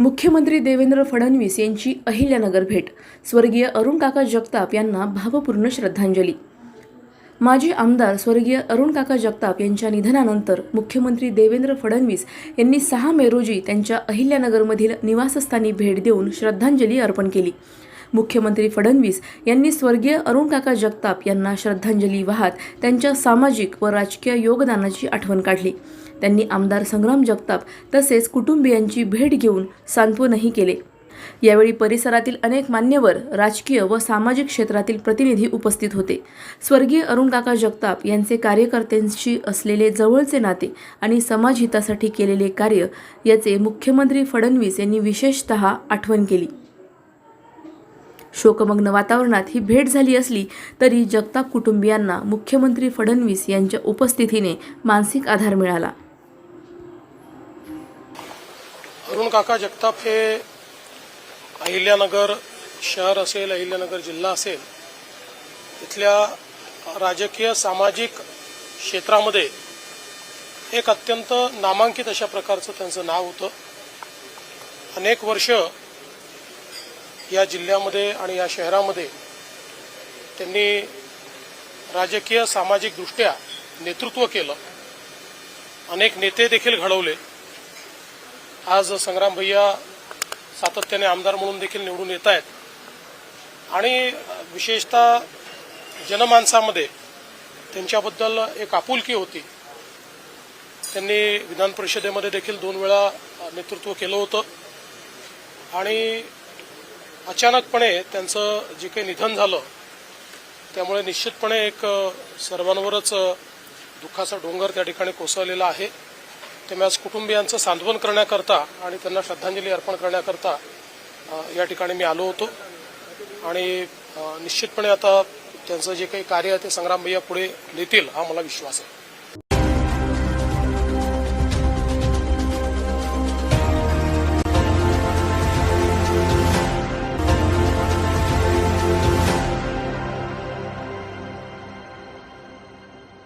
मुख्यमंत्री देवेंद्र फडणवीस यांची अहिल्यानगर भेट. स्वर्गीय अरुण काका जगताप यांना भावपूर्ण श्रद्धांजली. माजी आमदार स्वर्गीय अरुण काका जगताप यांच्या निधनानंतर मुख्यमंत्री देवेंद्र फडणवीस यांनी सहा मे रोजी त्यांच्या अहिल्यानगरमधील निवासस्थानी भेट देऊन श्रद्धांजली अर्पण केली. मुख्यमंत्री फडणवीस यांनी स्वर्गीय अरुण काका जगताप यांना श्रद्धांजली वाहत त्यांच्या सामाजिक व राजकीय योगदानाची आठवण काढली. त्यांनी आमदार संग्राम जगताप तसेच कुटुंबियांची भेट घेऊन सांत्वनही केले. यावेळी परिसरातील अनेक मान्यवर राजकीय व सामाजिक क्षेत्रातील प्रतिनिधी उपस्थित होते. स्वर्गीय अरुण काका जगताप यांचे कार्यकर्त्यांशी असलेले जवळचे नाते आणि समाजहितासाठी केलेले कार्य याचे मुख्यमंत्री फडणवीस यांनी विशेषतः आठवण केली. शोकमग्न वातावरणात ही भेट झाली असली तरी जगताप कुटुंबियांना मुख्यमंत्री फडणवीस यांच्या उपस्थितीने मानसिक आधार मिळाला. अरुण काका जगताप हे अहिल्यानगर शहर असेल अहिल्यानगर जिल्हा असेल इथल्या राजकीय सामाजिक क्षेत्रामध्ये एक अत्यंत नामांकित अशा प्रकारचं त्यांचं नाव होतं. अनेक वर्ष या जिल्ह्यामध्ये आणि या शहरामध्ये त्यांनी राजकीय सामाजिकदृष्ट्या नेतृत्व केलं. अनेक नेते देखील घडवले. आज संग्राम भैया सातत्याने आमदार म्हणून देखील निवडून येत आहेत. आणि विशेषतः जनमानसामध्ये त्यांच्याबद्दल एक आपुलकी होती. त्यांनी विधान परिषदेमध्ये देखील दोन वेळा नेतृत्व केलं होतं. आणि अचानकपणे त्यांचं जे काही निधन झालं त्यामुळे निश्चितपणे एक सर्वांवरच दुःखाचा डोंगर त्या ठिकाणी कोसळलेला आहे. त्यामुळे आज कुटुंबियांचं सांत्वन करण्याकरता आणि त्यांना श्रद्धांजली अर्पण करण्याकरता या ठिकाणी मी आलो होतो. आणि निश्चितपणे आता त्यांचं जे काही कार्य आहे ते संग्राम भैया पुढे नेतील हा मला विश्वास आहे.